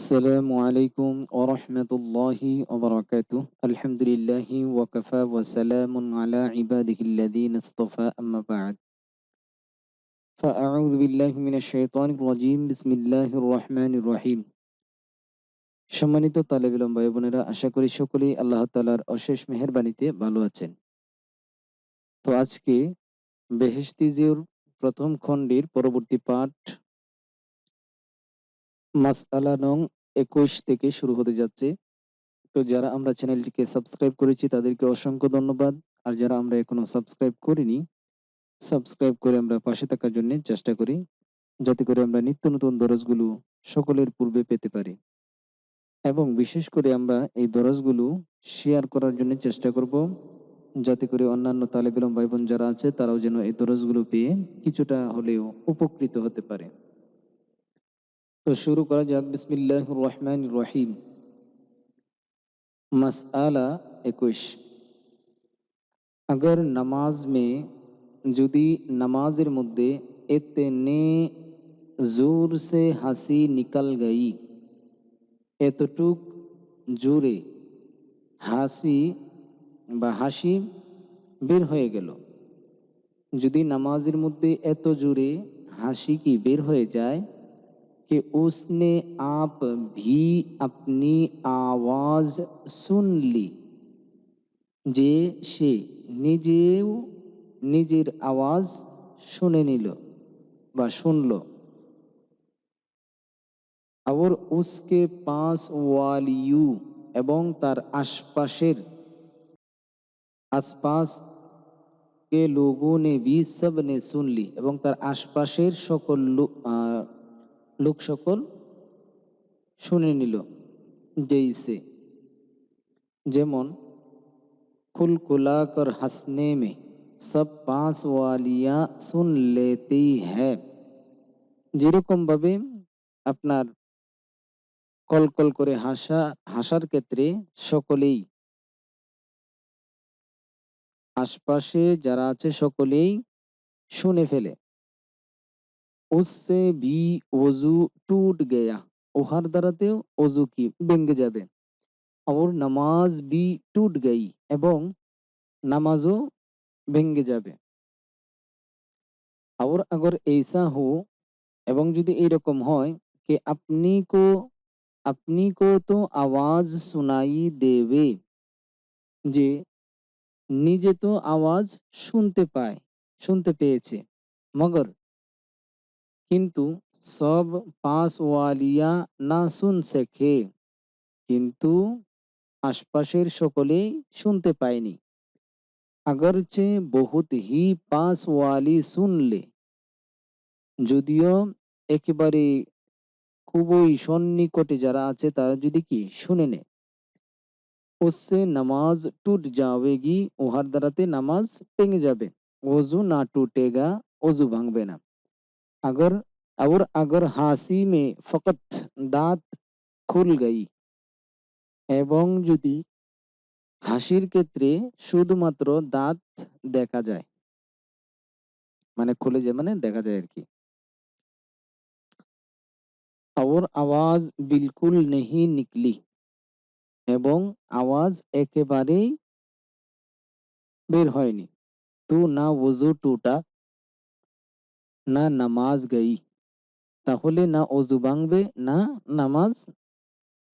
السلام عليكم ورحمة الله وبركاته الحمد لله وكفى وسلام على عباده الذين اصطفى أما بعد فأعوذ بالله من الشيطان الرجيم بسم الله الرحمن الرحيم সম্মানিত তালেব ইলম ভাই বোনেরা আশা করি সকলেই আল্লাহ তালার অশেষ মেহেরবানিতে ভালো আছেন তো আজকে বেহেস্তিজিউর প্রথম খণ্ডের পরবর্তী পাঠ মাসআলা নং একুশ থেকে শুরু হতে যাচ্ছে। তো যারা আমরা চ্যানেলটিকে সাবস্ক্রাইব করেছি, তাদেরকে অসংখ্য ধন্যবাদ। আর যারা আমরা এখনও সাবস্ক্রাইব করিনি, সাবস্ক্রাইব করে আমরা পাশে থাকার জন্য চেষ্টা করি, যাতে করে আমরা নিত্য নতুন দরজগুলো সকলের পূর্বে পেতে পারি। এবং বিশেষ করে আমরা এই দরজগুলো শেয়ার করার জন্য চেষ্টা করব, যাতে করে অন্যান্য তালেবেলম ভাই বোন যারা আছে, তারাও যেন এই দরজগুলো পেয়ে কিছুটা হলেও উপকৃত হতে পারে। तो शुरू करा जाक बिस्मिल्लाहिर रहीम मसआला একুশ अगर नमाज में যদি নামাজের মধ্যে এতেনে জোর সে হাসি নিকাল গই এতটুক জোরে হাসি বা হাসি বের হয়ে গেল যদি নামাজের মধ্যে এত জোরে হাসি কি বের হয়ে যায় कि उसने आप भी अपनी आवाज सुन ली যে সে নিজেও নিজের আওয়াজ শুনে নিল বা শুনল और उसके पास वालियू এবং তার আশপাশের আশপাশ কে লোগों ने भी सब ने सुन ली এবং তার আশপাশের সকল লোক সকল শুনে নিল জৈসে যেমন খুলকুলা কর হাসনে মে সব পাঁচ ওয়ালিয়া শুন লেতেই হ্যাঁ যেরকম ভাবে আপনার কলকল করে হাসা, হাসার ক্ষেত্রে সকলেই, আশপাশে যারা আছে সকলেই শুনে ফেলে। উসে ভি ওযু টুট গেয়া উহার দ্বারাতেও অজু কি ভেঙ্গে যাবে ওর নামাজ বি টুট গেই এবং নামাজও ভেঙ্গে যাবে আর আগর এইসা হো এবং যদি এইরকম হয় কে আপনি কো আপনি কো তো আওয়াজ শোনাই দেবে যে নিজে তো আওয়াজ শুনতে পায় শুনতে পেয়েছে মগর কিন্তু সব পাঁচ ওয়ালিয়া না শুন শেখে কিন্তু আশপাশের সকলেই শুনতে পায়নি আগরচে বহুত হি পাঁচ ওয়ালি শুনলে যদিও একেবারে খুবই সন্নিকটে যারা আছে তারা যদি কি শুনে নেয় उससे नमाज टूट जाएगी ওহার দ্বারাতে নামাজ ভেঙে যাবে ওজু না টুটেগা ওজু ভাঙবে না अगर और अगर হাসি মে ফকত দাঁত খুল গই এবং যদি হাসির ক্ষেত্রে শুধুমাত্র দাঁত দেখা যায় মানে খুলে যায় মানে দেখা যায় আর কি और আওয়াজ বিলকুল নেহি নিকলি এবং আওয়াজ একেবারেই বের হয়নি তো না ওজু টুটা না নামাজ গাই। তাহলে না অজু ভাঙবে, না নামাজ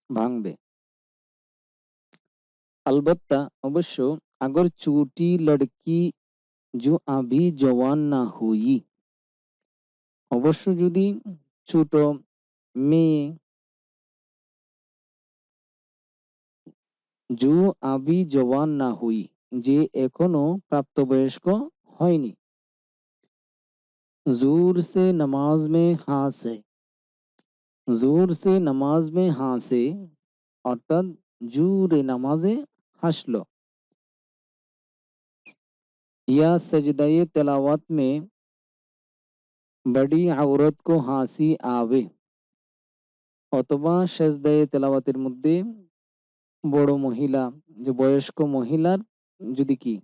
ভাঙবে। আলবত্তা, অবশ্য আগর চুটি, লড়কি, জু আভি জওয়ান না হুই। অবশ্য যদি ছোট মেয়ে জু আবি জওয়ান না হুই, যে এখনও প্রাপ্তবয়স্ক হয়নি। जोर से नमाज में হাসে জোর সে নামাজ মে হাসে অর্থাৎ জুরে নামাজে হাসলো या सजदाए तलावत में बड़ी औरत को হাসি আবে অথবা সেজদায়ে তেলাওয়াতের মধ্যে বড় মহিলা যে বয়স্ক মহিলার যদি কি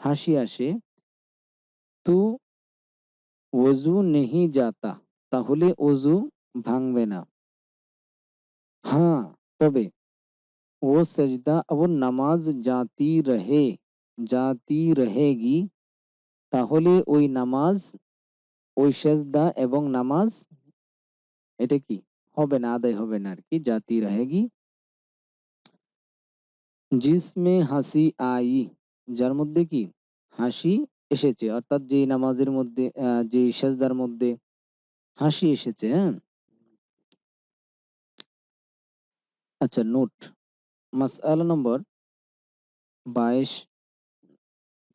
হাসি আসে তো ওজু নেহি যাতা তাহলে ওজু ভাঙবে না हाँ তবে वो सजदा वो নামাজ जाती रहे जाती रहेगी তাহলে ওই নামাজ ওই সেজদা এবং নামাজ এটা কি হবে না আদায় হবে না আর কি জাতি रहेगी জিসমে হাসি আই যার মধ্যে কি হাসি এসেছে। অর্থাৎ যে নামাজের মধ্যে যে সেজদার মধ্যে হাসি এসেছে হ্যাঁ? আচ্ছা নোট। মাসআলা নম্বর বাইশ,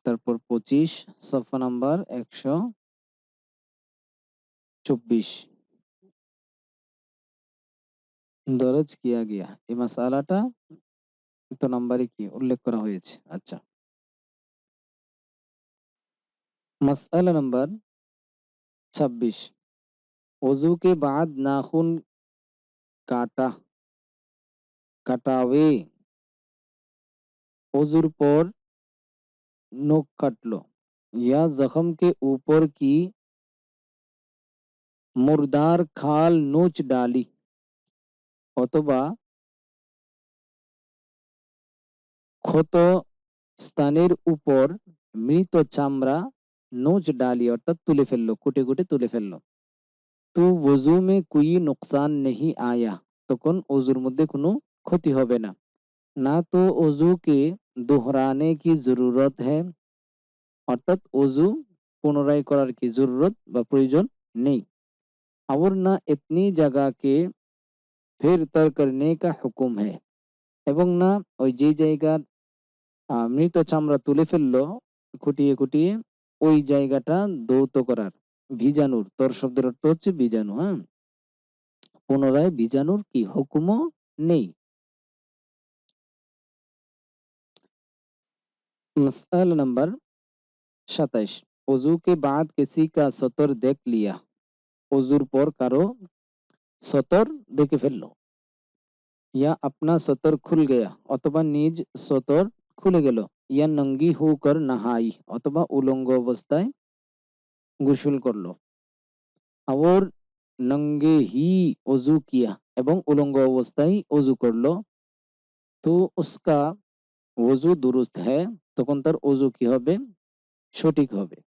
তারপর পঁচিশ, সফা নাম্বার একশো চব্বিশ। দরজ কিয়া গিয়া। এই মাসালাটা তো নাম্বারে কি? উল্লেখ করা হয়েছে। আচ্ছা। मसला नंबर 26 वजू के बाद नाखून काटा कटावे वजूर पर नोक काट लो या जख्म के ऊपर की मुर्दार खाल नोच डाली অথবা ক্ষত স্থানের উপর মৃত চামড়া নোচ ডালি অর্থাৎ তুলে ফেললো কুটে কুটে তুলে ফেললো তো ওজু মে কুই নুকসান নেহি আয়া তখন ওজুর মধ্যে কোনো ক্ষতি হবে না না তো ওজুকে দোহরানে কি জরুরত হ্যাঁ অর্থাৎ ওজু পুনরায় করার কি জরুরত বা প্রয়োজন নেই और না इतनी जगह के फिर तर करने का हुक्म है এবং না ওই যে জায়গার মৃত চামড়া তুলে ফেললো খুটিয়ে খুটিয়ে ওই জায়গাটা দৌত করার বীজাণুর তোর শব্দের অর্থ হচ্ছে বীজাণু হ্যাঁ পুনরায় বীজাণুর কি হুকুমও নেই मसाल नंबर सताइश वजू के बाद किसी का सतर देख लिया वजूर पर कारो सतर देखे ফেললো या अपना सतर खुल गया অথবা নিজ সতর খুলে গেল। ইয়া নঙ্গি হু কর নাহাই, অথবা উলঙ্গ অবস্থায় গোসল করল। আবার নঙ্গে হি অজু কিয়া এবং উলঙ্গ অবস্থায় অজু করল। তো উস্কা অজু দুরুস্ত হ্যাঁ তখন তার অজু কি হবে? সঠিক হবে।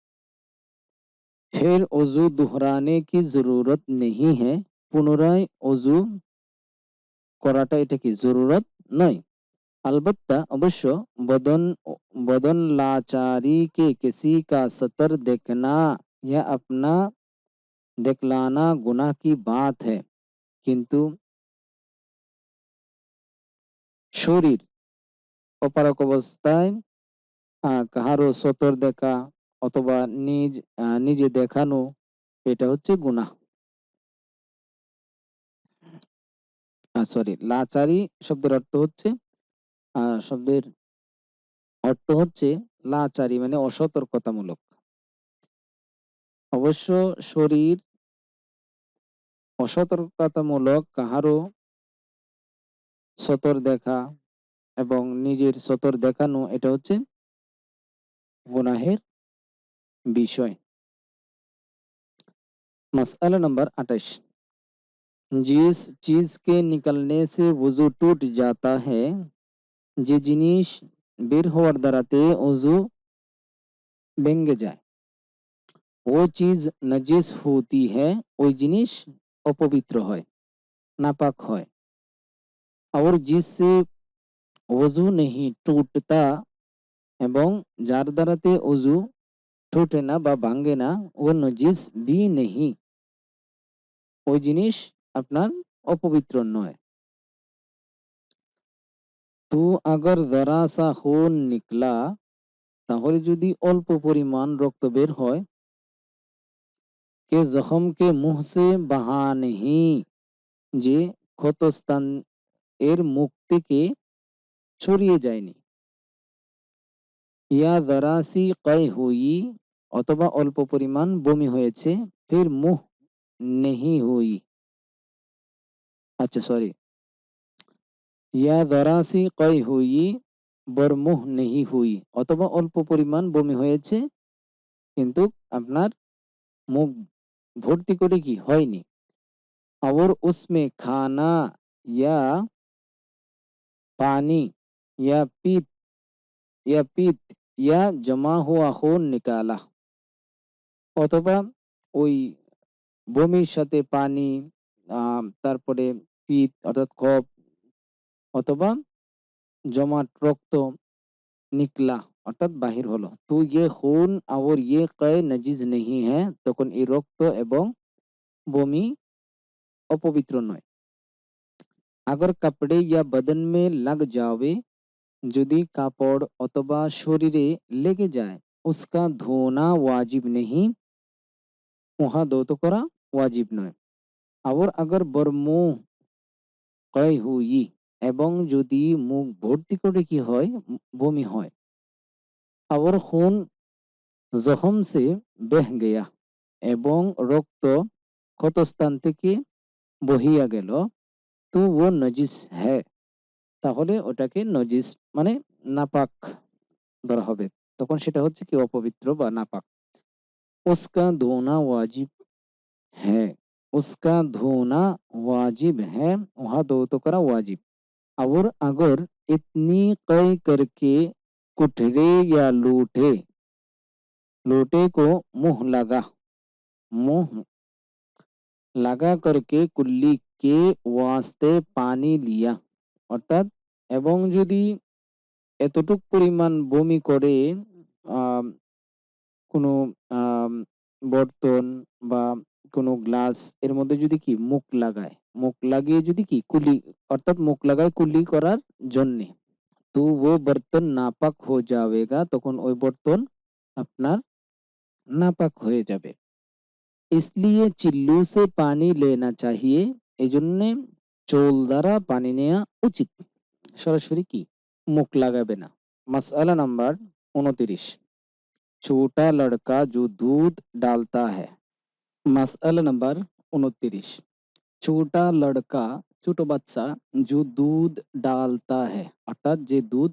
ফের অজু দোহরানে কি জরুরত নেহি হ্যাঁ পুনরায় অজু করাটা এটা কি জরুরত নয়? अलबत्ता अवश्य बदन बदन लाचारी के किसी का सतर देखना या अपना দেখলানা গুনাহ কি বাত है কিন্তু শরীর অপারক অবস্থায় কাহারও সতর দেখা অথবা নিজ নিজে দেখানো এটা হচ্ছে গুনাহ সরি লাচারি শব্দের অর্থ হচ্ছে শব্দের অর্থ হচ্ছে লাচারি মানে অসতর্কতামূলক অবশ্য শরীর অসতর্কতামূলক কাহারও সতর দেখা এবং নিজের সতর দেখানো এটা হচ্ছে গুনাহের বিষয় मसला नंबर अट्ठाईस जिस चीज के निकलने से वजू टूट जाता है যে জিনিস বের হওয়ার দ্বারাতে অজু ভেঙে যায় ও চিজ নজিস হতি হ্যাঁ ওই জিনিস অপবিত্র হয় নাপাক হয় और जिससे वजू नहीं टूटता এবং যার দ্বারাতে অজু ঠোঁটে না বা ভাঙ্গে না ও নজিস বি নেহি ওই জিনিস আপনার অপবিত্র নয় তো আগর জরা সা খুন নিকলা, তাহলে যদি অল্প পরিমাণ রক্ত বের হয়, কে জখম কে মুহ সে বাহা নেহি যে ক্ষতস্থান এর মুখ থেকে ছড়িয়ে যায়নি। ইয়া জারাসি কয় হুই, অথবা অল্প পরিমাণ বমি হয়েছে, ফির মুহ নেহি হুই। আচ্ছা সরি ইয়া দরাসি কই হুই বরমুহ নেহি হুই। অথবা অল্প পরিমাণ বমি হয়েছে, কিন্তু আপনার মুখ ভর্তি করে কি হয়নি। আর উসমে খানা, ইয়া পানি, ইয়া পিত ইয়া পিত, ইয়া জমা হুয়া খুন নিকালা। অথবা ওই বমির সাথে পানি তারপরে পিত, অর্থাৎ কফ অথবা জমাট, রক্ত, নিকলা, অর্থাৎ বাহির হলো। তো ইয়ে খুন আর ইয়ে কয়, নজিজ নেই হ্যাঁ তখন এই রক্ত এবং বমি অপবিত্র নয়। আগর কাপড়ে ইয়া বদন মে লাগ যাবে যদি কাপড় অথবা শরীরে লেগে যায়, উসকা ধোনা ওয়াজিব নেই উহা দৌত করা ওয়াজিব নয়। আবার আগর বর্মু কয় হুই। এবং যদি মুখ ভর্তি করে কি হয় বমি হয় আবার খুন জখম সে বেহ গেয়া এবং রক্ত ক্ষতস্থান থেকে বহিয়া গেল তো ও নজিস হ্যাঁ তাহলে ওটাকে নজিস মানে নাপাক ধরা হবে তখন সেটা হচ্ছে কি অপবিত্র বা নাপাক উসকা ধোনা ওয়াজিব হ্যাঁ উসকা ধোনা वाजिब है वहां दो तो करा वाजिब और अगर इतनी कई करके कुठरे या लूटे लोटे को मुंह लगा मुंह लगा करके कुल्ली के वास्ते पानी लिया অর্থাৎ এবং যদি এতটুক পরিমাণ বমি করে কোনো বর্তন বা কোনো গ্লাস এর মধ্যে যদি কি মুখ লাগায় মুখ লাগিয়ে যদি কি কুলি অর্থাৎ মুখ লাগায় কুলি করার জন্যে তো ও বর্তন নাপাক হয়ে যাবেগা তখন ওই বর্তন আপনার নাপাক হয়ে যাবে इसलिए चिल्लू से पानी लेना चाहिए এই জন্যে চোল দ্বারা পানি নেওয়া উচিত সরাসরি কি মুখ লাগাবে না মাসালা নাম্বার উনতিরিশ छोटा लड़का जो दूध डालता है মাসআলা নম্বর উনত্রিশ ছোটা লড়কা ছোট বাচ্চা জু দুধ ডালতা হ্যাঁ অর্থাৎ যে দুধ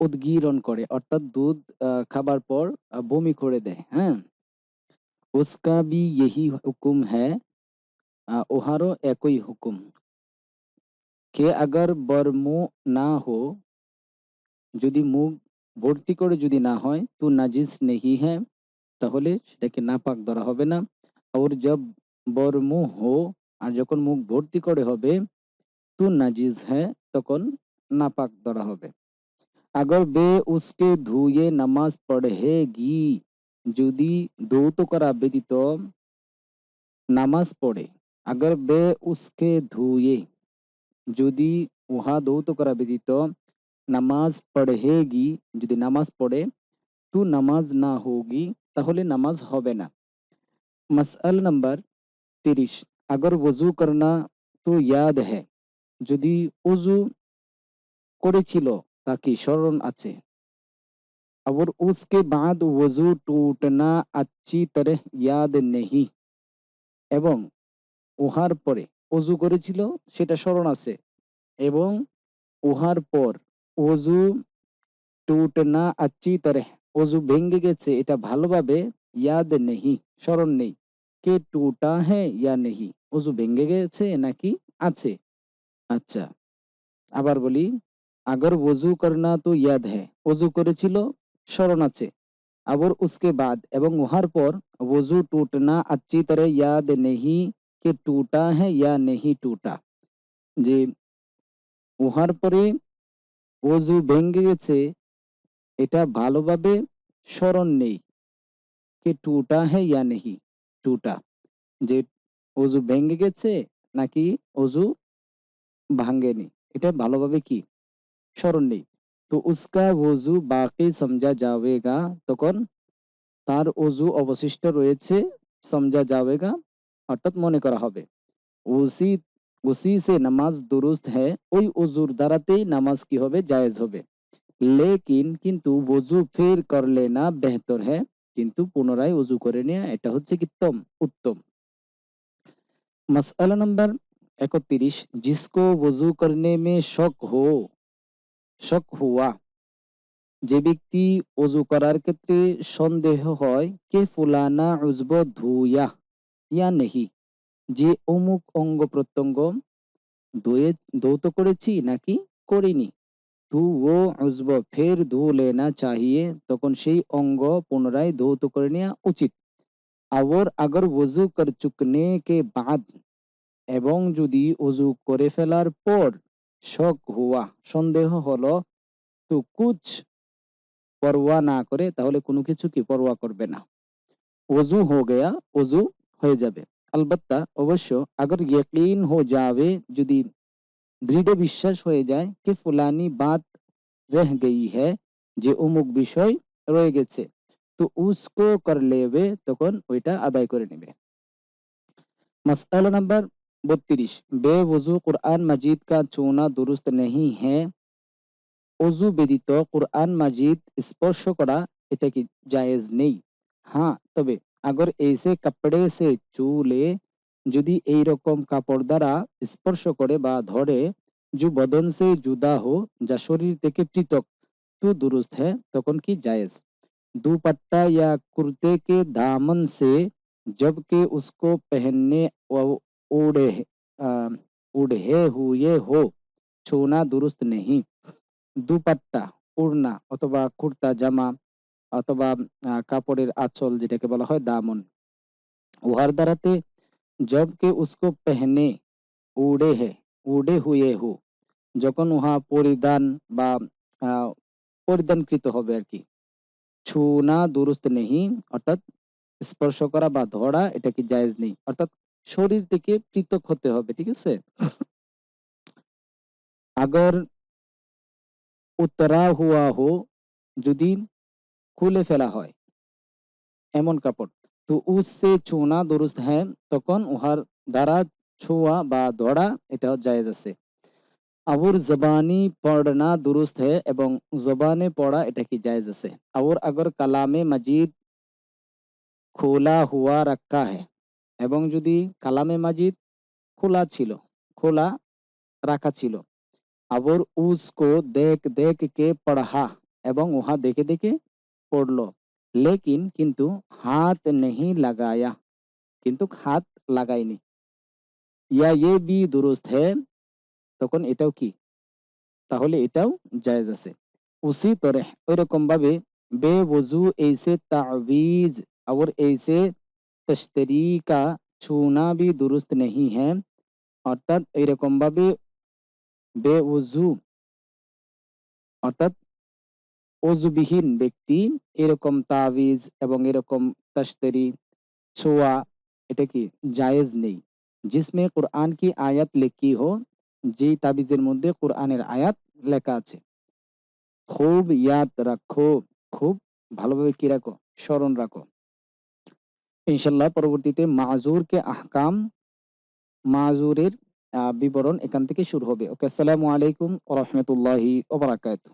উদ্গীরণ করে অর্থাৎ দুধ খাবার পর বমি করে দেয় হ্যাঁ উসকা বি ইহি হুকুম হ্যাঁ ওহারও একই হুকুম কে আগর বর্মু না হো যদি মুখ ভর্তি করে যদি না হয় তো নাজিস নেহি হ্যাঁ তাহলে সেটাকে নাপাক ধরা হবে না और जब বর্ম হো আর যখন মুখ ভর্তি করে হবে তো নাজিজ হ্যাঁ তখন নাপাক ধরা হবে আগর বে উসকে ধুয়ে নামাজ পড়েগি যদি দৌত করা ব্যতীত নামাজ পড়ে আগর বে উসকে ধুয়ে যদি উহা দৌত করা ব্যতীত নামাজ পড়েগি যদি নামাজ পড়ে তো নামাজ না হোগি তাহলে নামাজ হবে না मसल नंबर তিরিশ अगर वजू करना तो याद है যদি উজু করেছিল তা কি স্মরণ আছে और उसके बाद वजू टूटना अच्छी तरह याद नहीं এবং উহার পরে অজু করেছিল সেটা স্মরণ আছে এবং উহার পর অজু টুটনা আচ্ছি তরে অজু ভেঙ্গে গেছে এটা ভালোভাবে ইয়াদ নেহি স্মরণ নেই কে টুটা হ্যাঁ নেহি। অজু ভেঙে গেছে নাকি আছে? আচ্ছা আবার বলি, আগর ওজু করনা তো ইয়াদ হ্যাঁ অজু করেছিল স্মরণ আছে আবার উসকে বাদ। এবং উহার পর ওজু টুটনা আচ্ছি তরে ইয়াদ নেহি কে টুটা হ্যাঁ নেহি টুটা। যে উহার পরে ওজু ভেঙে গেছে, এটা ভালোভাবে স্মরণ নেই। কে টুটা হ্যাঁ ইয়া নেহি। টুটা। যে অজু ভেঙে গেছে নাকি অজু ভাঙ্গেনি এটা ভালোভাবে কি? স্মরণ নেই। তো উসকা ওজু বাকি সমঝা যাবেগা? তখন তার অজু অবশিষ্ট রয়েছে, সমঝা যাবেগা? অর্থাৎ মনে করা হবে। উসি উসি সে নামাজ দুরুস্ত হ্যাঁ ওই অজুর দ্বারাতেই নামাজ কি হবে? জায়েজ হবে। লেকিন কিন্তু ওজু ফের করলে না বেহতর হ্যাঁ কিন্তু পুনরায় উজু করে নেওয়া এটা হচ্ছে কি তম উত্তম। মাসালা নম্বর একত্রিশ, জিসকো ওযু করনে মে শক হো, শক হুয়া। যে ব্যক্তি অজু করার ক্ষেত্রে সন্দেহ হয় কে ফুলানা উজব ধুয়া ইয়া নেহি, যে অমুক অঙ্গ প্রত্যঙ্গ ধুয়ে ধৌত করেছি নাকি করিনি। উজব ফের ধু লেনা চাহিয়ে, তখন সেই অঙ্গ পুনরায় ধৌত করে নেওয়া উচিত। আগর কর চুকনে কে এবং যদি করে ফেলার পর শক হুয়া, সন্দেহ হলো, তো কুচ পরোয়া না করে, তাহলে কোনো কিছু কি পরোয়া করবে না। অজু হো গয়া অজু হয়ে যাবে। আলবত্তা অবশ্য আগর ইয়কিন হো যাবে যদি দৃঢ় বিশ্বাস হয়ে যায় কি ফুলানি বাত রহ গই হ্যায় যে অমুক বিষয় রয়ে গেছে তো উসকো কর লেবে তখন ওইটা আদায় করে নেবে मसला नंबर বত্রিশ বেওজু কুরআন মাজিদ কা চুনা দুরুস্ত নেই হ্যাঁ অজু ব্যতীত কুরআন মাজিদ স্পর্শ করা এটা কি জায়েজ নেই হ্যাঁ তবে আগর এসে কাপড়ে সে চুলে যদি এই রকম কাপড় দ্বারা স্পর্শ করে বা ধরে जो बदन से जुदा हो যা শরীর থেকে পৃথক তো दुरुस्त है তখন কি জায়েজ दुपट्टा या कुर्ते के दामन से जबकि उसको पहनने उड़े उड़े हुए हो छूना दुरुस्त नहीं দুপাট্টা ওড়না অথবা কুর্তা জামা অথবা কাপড়ের আঁচল যেটাকে বলা হয় দামন উহার দ্বারাতে জবকে উসকো পেহনে উড়ে হে উড়ে হুয়ে হু যখন উহা পরিধান বা পরিধানকৃত হবে আর কি ছুনা দুরুস্ত নেই অর্থাৎ স্পর্শ করা বা ধরা এটা কি জায়েজ নেই অর্থাৎ শরীর থেকে পৃথক হতে হবে ঠিক আছে আগর উত্তরা হুয়া হো যদি খুলে ফেলা হয় এমন কাপড় তো উসে চুনা দুরুস্ত হ্যাঁ তখন উহার দ্বারা ছোঁয়া বা ধরা এটা জায়েজ আছে। আবুর জবানি পড়না দুরুস্ত है এবং জবানে পড়া এটা কি জায়েজ আছে। আবুর আগর কালামে মজিদ খোলা হুয়া রাখা है এবং যদি কালামে মাজিদ খোলা ছিল, খোলা রাখা ছিল, আবর উসকো দেখ দেখ কে পড়া এবং উহা দেখে দেখে পড়ল। লেকিন কিন্তু হাত নেই লাগায়া কিন্তু হাত লাগায়নি ইয়া ইয়ে বি দুরুস্ত है তখন এটাও কি তাহলে এটাও জায়েজ আছে উসি তরে ওইরকম ভাবে बेवजू ऐसे तावीज और ऐसे तश्तरी का छूना भी दुरुस्त नहीं है অর্থাৎ এইরকম ভাবে বেউজু অর্থাৎ অজুবিহীন ব্যক্তি, এরকম তাবিজ এবং এরকম তস্তরি ছোয়া, এটা কি জায়েজ নেই। জিসমে কোরআন কি আয়াত লেখি হো? যেই তাবিজের মধ্যে কোরআনের আয়াত লেখা আছে। খুব ইয়াদ রাখো, খুব ভালোভাবে কি রাখো? স্মরণ রাখো। ইনশাল্লাহ পরবর্তীতে মাজুরকে আহকাম, মাজুরের বিবরণ এখান থেকে শুরু হবে। ওকে, আসসালামু আলাইকুম রহমতুল্লাহি ওবরাকাতু